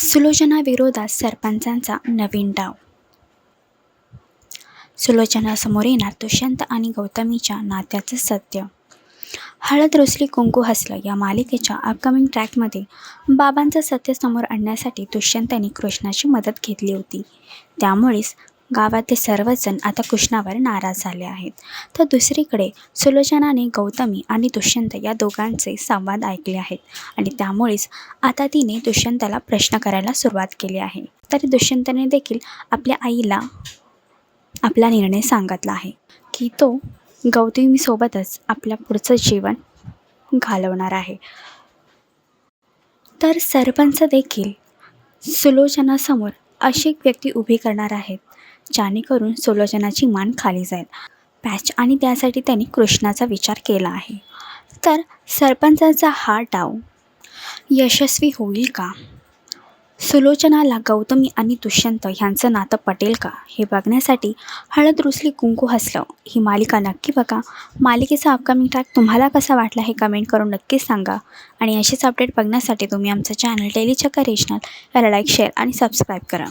सुलोचना विरोधात सरपंचांचा नवीन डाव. सुलोचनासमोर येणार दुष्यंत आणि गौतमीच्या नात्याचं सत्य. हळद रोसली कुंकू हसलं या मालिकेच्या अपकमिंग ट्रॅकमध्ये बाबांचं सत्य समोर आणण्यासाठी दुष्यंतने कृष्णाची मदत घेतली होती. त्यामुळेच गावातले सर्वजण आता कृष्णावर नाराज झाले आहेत. तर दुसरीकडे सुलोचनाने गौतमी आणि दुष्यंत या दोघांचे संवाद ऐकले आहेत आणि त्यामुळेच आता तिने दुष्यंताला प्रश्न करायला सुरुवात केली आहे. तरी दुष्यंतने देखील आपल्या आईला आपला निर्णय सांगितला आहे की तो गौतमीसोबतच आपल्या पुढचं जीवन घालवणार आहे. तर सरपंच देखील सुलोचनासमोर अशी एक व्यक्ती उभी करणार आहेत. जेणेकरून सुलोचनाची मान खाली जाईल. पॅच आणि त्यासाठी त्यांनी कृष्णाचा विचार केला आहे. तर सरपंचाचा हा डाव यशस्वी होईल का? सुलोचनाला गौतमी आणि दुष्यंत ह्यांचं नातं पटेल का? हे बघण्यासाठी हळद रुसली कुंकू हसलं. ही मालिका नक्की बघा. मालिकेचा अपकमिंग ट्रॅक तुम्हाला कसा वाटला हे कमेंट करून नक्कीच सांगा. आणि असेच अपडेट बघण्यासाठी तुम्ही आमचं चॅनल डेली चक्कर रिजनल याला लाईक शेअर आणि सबस्क्राईब करा.